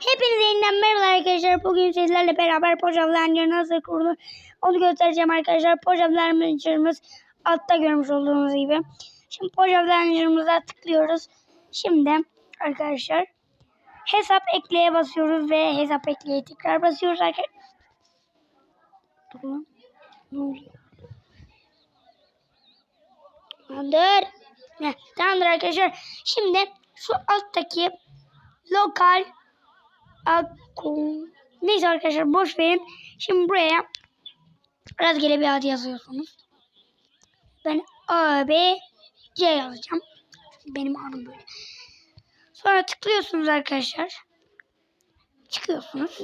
Hepinize yeniden merhaba arkadaşlar. Bugün sizlerle beraber Pojavlancı nasıl kurulur onu göstereceğim arkadaşlar. Pojavlancımız altta görmüş olduğunuz gibi. Şimdi Pojavlancımıza tıklıyoruz. Şimdi arkadaşlar hesap ekleye basıyoruz ve hesap ekleye tekrar basıyoruz arkadaşlar. Tamamdır. Tamamdır arkadaşlar. Şimdi şu alttaki lokal akun neyse arkadaşlar boş verin. Şimdi buraya rastgele bir ad yazıyorsunuz. Ben A, B, C yazacağım. Benim adım böyle. Sonra tıklıyorsunuz arkadaşlar. Çıkıyorsunuz.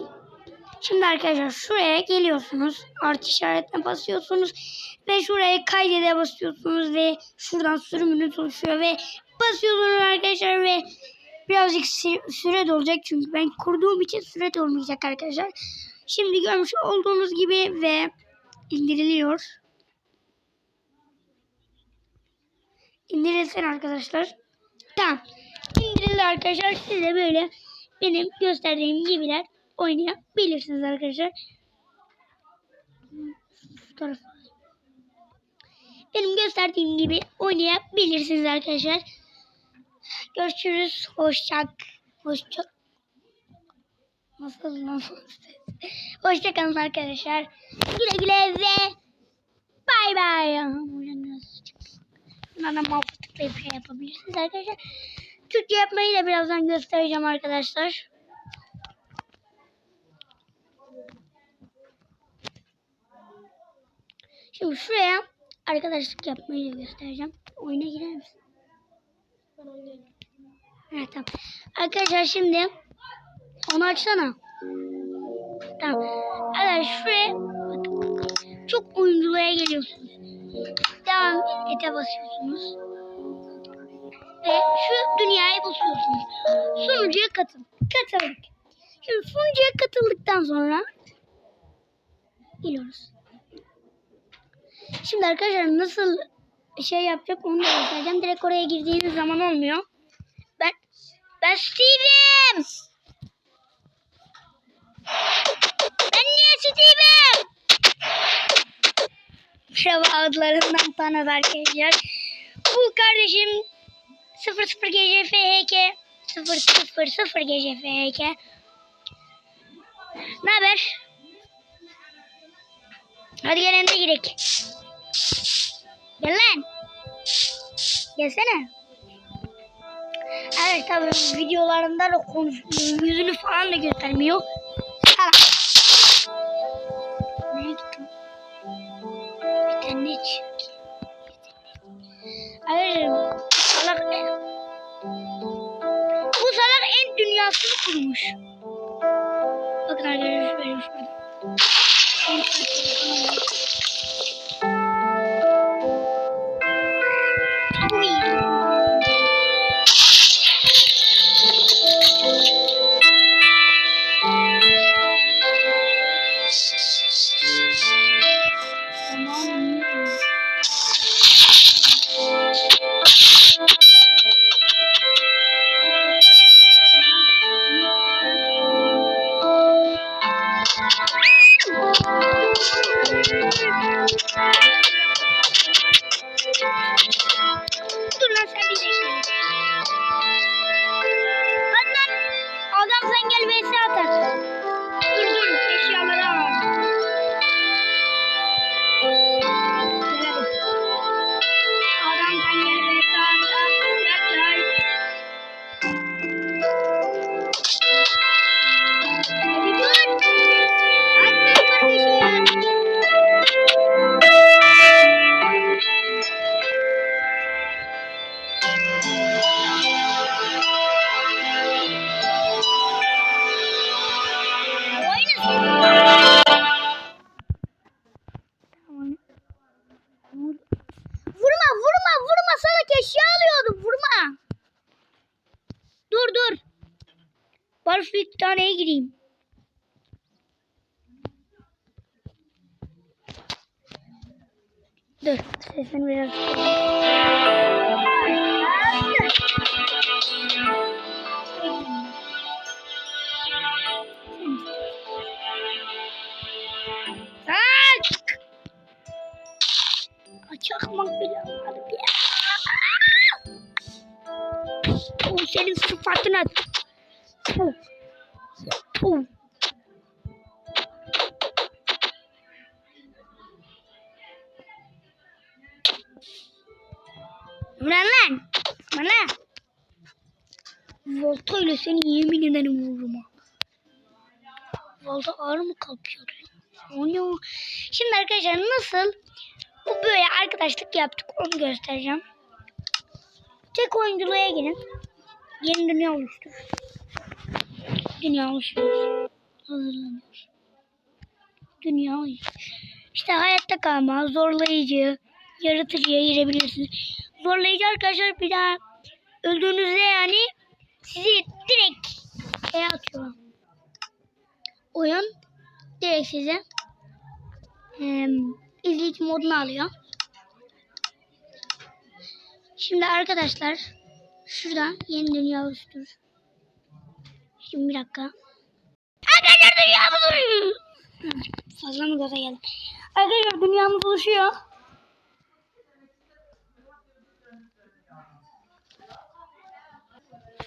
Şimdi arkadaşlar şuraya geliyorsunuz. Artı işaretine basıyorsunuz. Ve şuraya kaydede basıyorsunuz. Ve şuradan sürümünüz oluşuyor. Ve basıyorsunuz arkadaşlar. Ve birazcık sü- süre dolacak. Çünkü ben kurduğum için süre dolmayacak arkadaşlar. Şimdi görmüş olduğunuz gibi ve indiriliyor. İndirilsin arkadaşlar. Tamam. İndirildi arkadaşlar. Siz de böyle benim gösterdiğim gibiler oynayabilirsiniz arkadaşlar. Benim gösterdiğim gibi oynayabilirsiniz arkadaşlar. Görüşürüz. Hoşça hoşça Nasıl nasıl? Hoşça kalın arkadaşlar. Güle güle ve bay bay. Bunlardan muhafaza tıklayıp şey yapabilirsiniz arkadaşlar. Türkçe yapmayı da birazdan göstereceğim arkadaşlar. Şimdi şuraya arkadaşlık yapmayı da göstereceğim. Oyuna girer misin? Evet tamam. Arkadaşlar şimdi onu açsana. Tamam. Arkadaşlar şuraya çok oyunculuğa geliyorsunuz. Devam ete basıyorsunuz. Ve şu dünyaya basıyorsunuz. Sunucuya katıl. Katıldık. Şimdi sunucuya katıldıktan sonra geliyoruz. Şimdi arkadaşlar nasıl şey yapacak onu da göstereceğim. Direkt oraya girdiğiniz zaman olmuyor. Ben ben Steve'im. Ben niye Steve'im? Merhaba adlarından tanıdı arkadaşlar. Bu kardeşim 00 GCFHK 000 GCFHK Ne haber? Hadi gel önüne gidelim. Gel lan. Gelsene. Evet tabii videolarında da konuşmuyor. Yüzünü falan da göstermiyor. Hala. Nereye gittin? Bir tane ne çık? Arkadaşlar bu salak en... Bu salak en dünyasını kurmuş. Bakın arkadaşlar benim şurada. Eşya alıyordum vurma. Dur dur. Bari şu iki taneye gireyim. Dur sesini biraz Kaç! Kaçakmak bile olmadı Oh, senin sıfatına. Puh. Puh. Ulan lan. Bana. Volta ile seni yemin ederim vururum ha. Volta ağır mı kalkıyordu? O ne? Şimdi arkadaşlar nasıl bu böyle arkadaşlık yaptık onu göstereceğim. Tek oyunculuğa girin. Yeni dünya oluştur. Dünya oluşturuyor. Hazırlanıyor. Dünya. İşte hayatta kalma, zorlayıcı, yaratıcıya girebilirsiniz. Zorlayıcı arkadaşlar bir daha öldüğünüzde yani sizi direkt şeye atıyor. Oyun direkt size em, izleyici moduna alıyor. Şimdi arkadaşlar şuradan yeni dünya oluştur. Şimdi bir dakika. Arkadaşlar dünyamız oluşuyor. Fazla mı gaza geldim? Arkadaşlar dünyamız oluşuyor.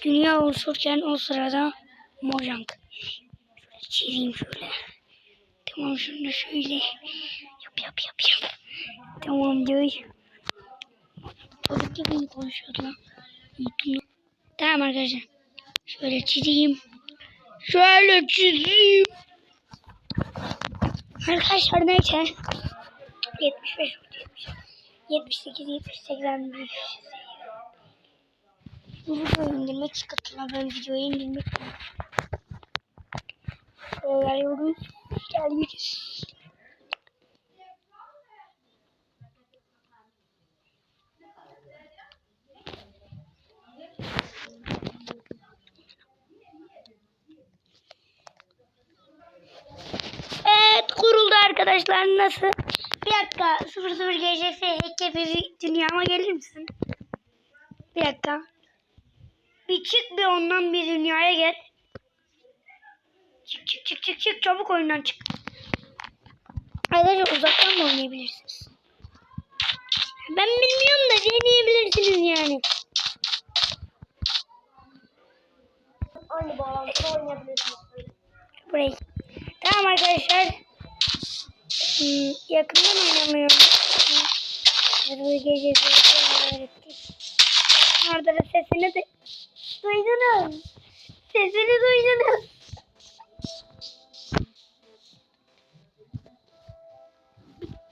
Dünya oluşurken o sırada Mojang. Şöyle çizeyim şöyle. Tamam şunu da şöyle. Yap yap yap yap. Tamam diyor. Çocuk gibi konuşuyordu lan? Tamam arkadaşlar. Şöyle çizeyim. Şöyle çizeyim. Arkadaşlar neyse. 75 78 70 81 Bu videoyu indirmek çıkartma ben videoyu indirmek Şöyle geliyoruz. Geliyoruz. Evet kuruldu arkadaşlar nasıl? Bir dakika 00 GCF bir dünyama gelir misin? Bir dakika. Bir çık bir ondan bir dünyaya gel. Çık çık çık çık çık çabuk oyundan çık. Arkadaşlar uzaktan da oynayabilirsiniz. Ben bilmiyorum da deneyebilirsiniz yani. Aynı bağlantıda oynayabilirsiniz. Burayı. Tamam arkadaşlar. Hmm, yakından oynamıyorum. Yarılı gece öğrettik. Orada da sesini de duydunuz. Sesini duydunuz.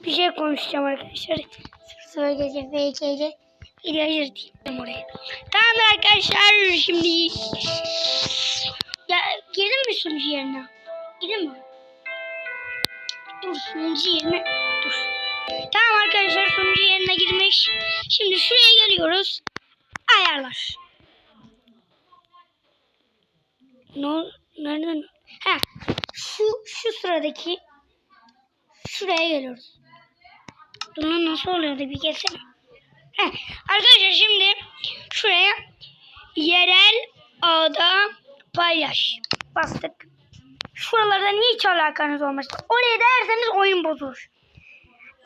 Bir şey konuşacağım arkadaşlar. Sıfır gece FK'de video ayırtayım oraya. Tamam arkadaşlar şimdi ya girdin mi sunucu yerine? Girdin mi? Sunucu yerine dur. Tamam arkadaşlar sunucu yerine girmiş. Şimdi şuraya geliyoruz. Ayarlar. Ne ol- nereden? Ha şu şu sıradaki şuraya geliyoruz. Lan nasıl oluyordu bir gelsene. Heh, arkadaşlar şimdi şuraya yerel ağda paylaş. Bastık. Şuralardan hiç alakanız olmaz. Oraya derseniz oyun bozulur.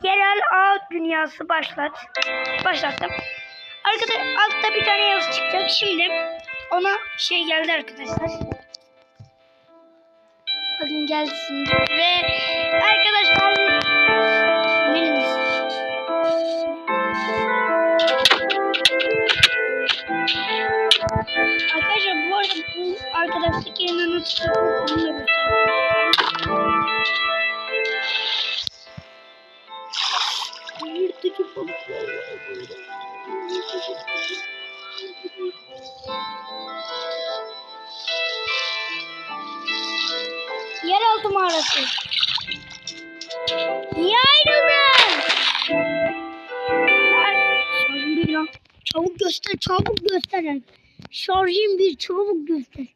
Yerel ağ dünyası başlat. Başlattım. Arkada altta bir tane yazı çıkacak. Şimdi ona şey geldi arkadaşlar. Bakın şimdi. Ve arkadaşlar Arkadaşlar bu arada bu arkadaşlık yerine nasıl yapılır onu da göstereyim. Yırtıcı balıklar var burada. Mağarası. Niye ayrıldın? Çabuk göster, çabuk göster. Şarjım bir, çabuk göster.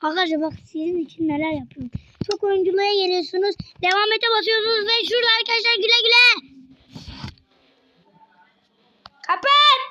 Arkadaşlar bak sizin için neler yapıyorum. Çok oyunculuğa geliyorsunuz. Devam ete basıyorsunuz ve şurada arkadaşlar güle güle. Kapat.